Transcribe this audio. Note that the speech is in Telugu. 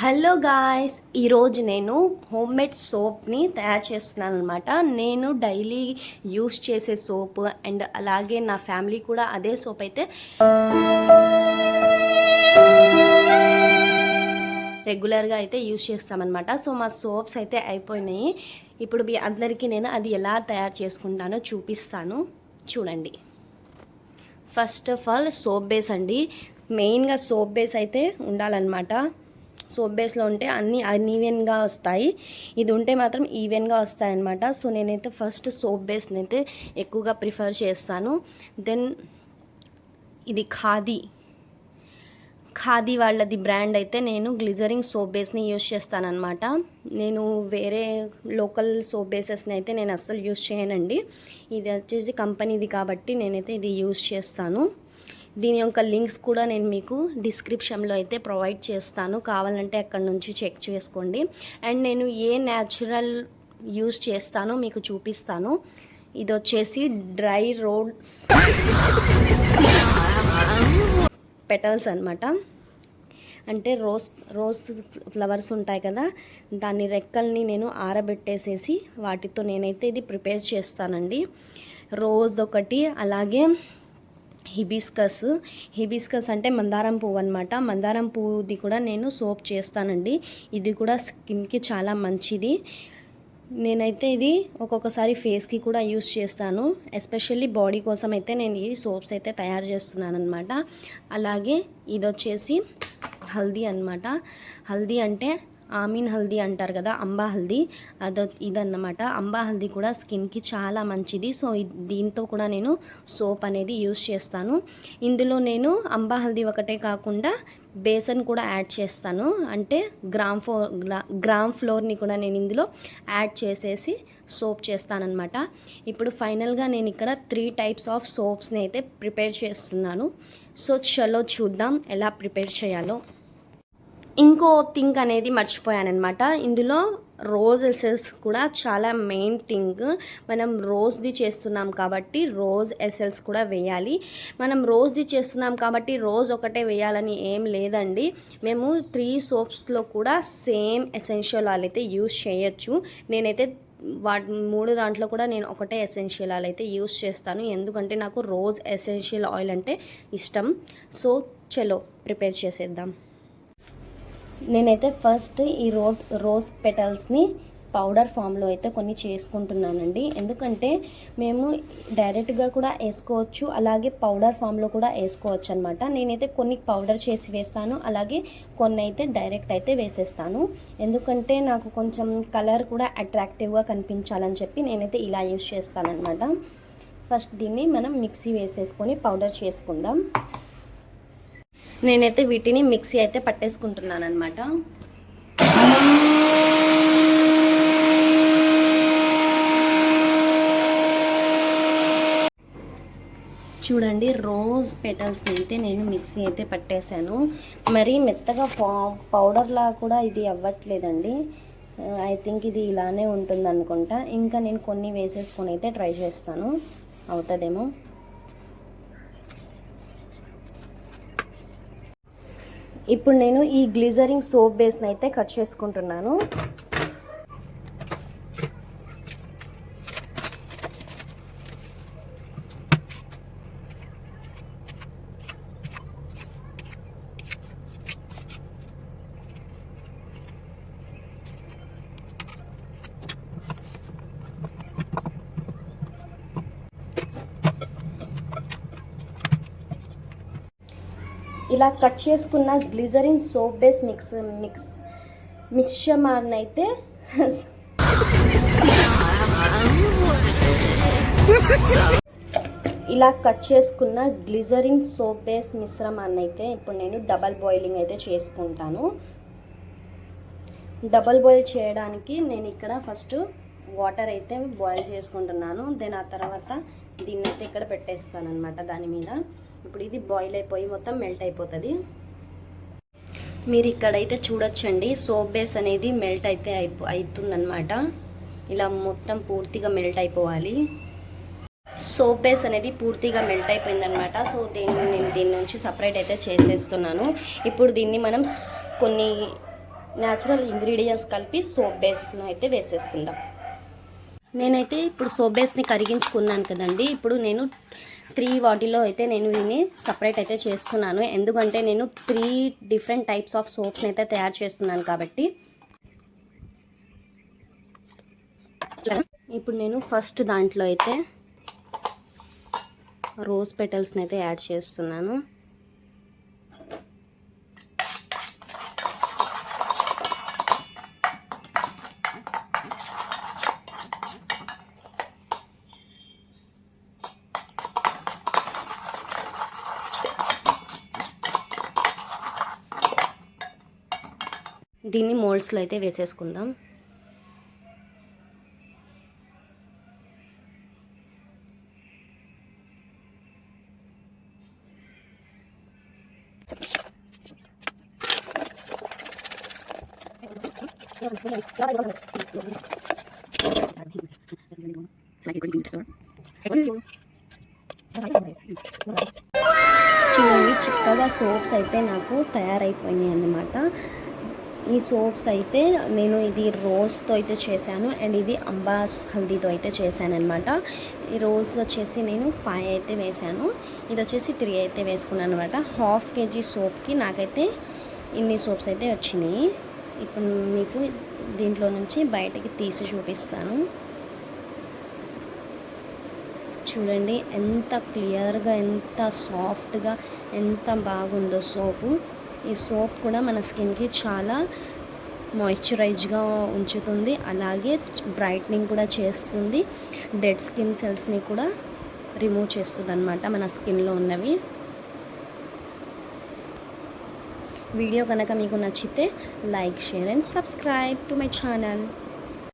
హలో గాయస్ ఈరోజు నేను హోమ్ మేడ్ సోప్ని తయారు చేస్తున్నాను అనమాట నేను డైలీ యూస్ చేసే సోప్ అండ్ అలాగే నా ఫ్యామిలీ కూడా అదే సోప్ అయితే రెగ్యులర్గా అయితే యూస్ చేస్తామన్నమాట. సో మా సోప్స్ అయితే అయిపోయినాయి. ఇప్పుడు మీ అందరికీ నేను అది ఎలా తయారు చేసుకుంటానో చూపిస్తాను. చూడండి. First of all soap base అండి. మెయిన్గా సోప్ బేస్ అయితే ఉండాలన్నమాట. సోప్ బేస్లో ఉంటే అన్నీ అన్ఈవెన్గా వస్తాయి. ఇది ఉంటే మాత్రం ఈవెన్గా వస్తాయి అనమాట సో నేనైతే ఫస్ట్ సోప్ బేస్ని అయితే ఎక్కువగా ప్రిఫర్ చేస్తాను. దెన్ ఇది ఖాదీ. ఖాదీ వాళ్ళది బ్రాండ్ అయితే నేను గ్లిజరింగ్ సోప్ బేస్ని యూస్ చేస్తానన్నమాట. నేను వేరే లోకల్ సోప్ బేసెస్ని అయితే నేను అస్సలు యూజ్ చేయనండి. ఇది వచ్చేసి కంపెనీది కాబట్టి నేనైతే ఇది యూస్ చేస్తాను. దీని యొక్క లింక్స్ కూడా నేను మీకు డిస్క్రిప్షన్లో అయితే ప్రొవైడ్ చేస్తాను. కావాలంటే అక్కడ నుంచి చెక్ చేసుకోండి. అండ్ నేను ఏ న్యాచురల్ యూస్ చేస్తానో మీకు చూపిస్తాను. ఇది వచ్చేసి డ్రై రోడ్స్ పెటల్స్ అనమాట అంటే రోజ్ రోజ్ ఫ్లవర్స్ ఉంటాయి కదా దాని రెక్కల్ని నేను ఆరబెట్టేసేసి వాటితో నేనైతే ఇది ప్రిపేర్ చేస్తానండి. రోజ్ ఒకటి అలాగే హిబిస్కస్. హిబిస్కస్ అంటే మందారం పువ్వు అనమాట మందారం పువ్వుది కూడా నేను సోప్ చేస్తానండి. ఇది కూడా స్కిన్కి చాలా మంచిది. నేనైతే ఇది ఒక్కొక్కసారి ఫేస్కి కూడా యూస్ చేస్తాను. ఎస్పెషల్లీ బాడీ కోసం అయితే నేను ఈ సోప్స్ అయితే తయారు చేస్తున్నాను అనమాట అలాగే ఇది వచ్చేసి హల్దీ అనమాట హల్దీ అంటే ఆమీన్ హల్దీ అంటారు కదా అంబా హల్దీ. అదో ఇదన్నమాట. అంబా హల్దీ కూడా స్కిన్కి చాలా మంచిది. సో దీంతో కూడా నేను సోప్ అనేది యూస్ చేస్తాను. ఇందులో నేను అంబా హల్దీ ఒకటే కాకుండా బేసన్ కూడా యాడ్ చేస్తాను. అంటే గ్రామ్ ఫ్లో గ్రామ్ ఫ్లోర్ని కూడా నేను ఇందులో యాడ్ చేసేసి సోప్ చేస్తానన్నమాట. ఇప్పుడు ఫైనల్గా నేను ఇక్కడ త్రీ టైప్స్ ఆఫ్ సోప్స్ని అయితే ప్రిపేర్ చేస్తున్నాను. సో చలో చూద్దాం ఎలా ప్రిపేర్ చేయాలో. ఇంకో థింగ్ అనేది మర్చిపోయానమాట ఇందులో రోజ్ ఎసెన్స్ కూడా చాలా మెయిన్ థింగ్. మనం రోజ్ది చేస్తున్నాం కాబట్టి రోజ్ ఎసెల్స్ కూడా వేయాలి. మనం రోజ్ది చేస్తున్నాం కాబట్టి రోజ్ ఒకటే వేయాలని ఏం లేదండి. మేము త్రీ సోప్స్లో కూడా సేమ్ ఎసెన్షియల్ ఆయిల్ అయితే యూస్ చేయొచ్చు. నేనైతే వాటి మూడు దాంట్లో కూడా నేను ఒకటే ఎసెన్షియల్ ఆయిల్ అయితే యూస్ చేస్తాను. ఎందుకంటే నాకు రోజ్ ఎసెన్షియల్ ఆయిల్ అంటే ఇష్టం. సో చలో ప్రిపేర్ చేసేద్దాం. నేనైతే ఫస్ట్ ఈ రోడ్ రోజ్ పెటల్స్ని పౌడర్ ఫామ్లో అయితే కొన్ని చేసుకుంటున్నానండి. ఎందుకంటే మేము డైరెక్ట్గా కూడా వేసుకోవచ్చు అలాగే పౌడర్ ఫామ్లో కూడా వేసుకోవచ్చు అనమాట నేనైతే కొన్ని పౌడర్ చేసి వేస్తాను అలాగే కొన్ని అయితే డైరెక్ట్ అయితే వేసేస్తాను. ఎందుకంటే నాకు కొంచెం కలర్ కూడా అట్రాక్టివ్గా కనిపించాలని చెప్పి నేనైతే ఇలా యూస్ చేస్తానన్నమాట. ఫస్ట్ దీన్ని మనం మిక్సీ వేసేసుకొని పౌడర్ చేసుకుందాం. నేనైతే వీటిని మిక్సీ అయితే పట్టేసుకుంటున్నాను అనమాట చూడండి రోజ్ పెటల్స్ని అయితే నేను మిక్సీ అయితే పట్టేశాను. మరి మెత్తగా పౌడర్లా కూడా ఇది అవ్వట్లేదండి. ఐ థింక్ ఇది ఇలానే ఉంటుంది అనుకుంటా ఇంకా నేను కొన్ని వేసేసుకొని అయితే ట్రై చేస్తాను. అవుతుందేమో? ఇప్పుడు నేను ఈ గ్లిజరింగ్ సోప్ బేస్ని అయితే కట్ చేసుకుంటున్నాను. ఇలా కట్ చేసుకున్న glycerin soap base mix mix మిశ్రమాన్ని అయితే ఇలా కట్ చేసుకున్న గ్లిజరిన్ సోప్ బేస్ మిశ్రమాన్ని అయితే ఇప్పుడు నేను డబల్ బాయిలింగ్ అయితే చేసుకుంటాను. డబల్ బాయిల్ చేయడానికి నేను ఇక్కడ ఫస్ట్ వాటర్ అయితే బాయిల్ చేసుకుంటున్నాను. దెన్ ఆ తర్వాత దీన్ని అయితే ఇక్కడ పెట్టేస్తాను అనమాట దాని మీద. ఇప్పుడు ఇది బాయిల్ అయిపోయి మొత్తం మెల్ట్ అయిపోతుంది. మీరు ఇక్కడైతే చూడొచ్చండి సోప్ బేస్ అనేది మెల్ట్ అయితే అయిపో అవుతుందన్నమాట ఇలా మొత్తం పూర్తిగా మెల్ట్ అయిపోవాలి. సోప్ బేస్ అనేది పూర్తిగా మెల్ట్ అయిపోయిందనమాట సో దీన్ని నేను దీని నుంచి సపరేట్ అయితే చేసేస్తున్నాను. ఇప్పుడు దీన్ని మనం కొన్ని న్యాచురల్ ఇంగ్రీడియంట్స్ కలిపి సోప్ బేస్ను అయితే వేసేసుకుందాం. నేనైతే ఇప్పుడు సోప్ బేస్ని కరిగించుకున్నాను కదండి. ఇప్పుడు నేను త్రీ వాటిలో అయితే నేను దీన్ని సపరేట్ అయితే చేస్తున్నాను. ఎందుకంటే నేను త్రీ డిఫరెంట్ టైప్స్ ఆఫ్ సోప్స్ని అయితే తయారు చేస్తున్నాను కాబట్టి. ఇప్పుడు నేను ఫస్ట్ దాంట్లో అయితే రోజ్ పెటల్స్ని అయితే యాడ్ చేస్తున్నాను. దీన్ని మోల్డ్స్లో అయితే వేసేసుకుందాం. చూడండి చిక్కగా సోప్స్ అయితే నాకు తయారైపోయినాయి అన్నమాట. ఈ సోప్స్ అయితే నేను ఇది రోజ్తో అయితే చేశాను అండ్ ఇది అంబాస్ హల్దీతో అయితే చేశాను అనమాట ఈ రోజ్ వచ్చేసి నేను ఫైవ్ అయితే వేశాను. ఇది వచ్చేసి త్రీ అయితే వేసుకున్నాను అనమాట హాఫ్ కేజీ సోప్కి నాకైతే ఇన్ని సోప్స్ అయితే వచ్చినాయి. ఇప్పుడు మీకు దీంట్లో నుంచి బయటకి తీసి చూపిస్తాను. చూడండి ఎంత క్లియర్గా ఎంత సాఫ్ట్గా ఎంత బాగుందో సోపు. ఈ సోప్ కూడా మన స్కిన్కి చాలా మాయిశ్చరైజ్గా ఉంచుతుంది. అలాగే బ్రైట్నింగ్ కూడా చేస్తుంది. డెడ్ స్కిన్ సెల్స్ని కూడా రిమూవ్ చేస్తుంది అనమాట మన స్కిన్లో ఉన్నవి. వీడియో కనుక మీకు నచ్చితే like share and subscribe to my channel.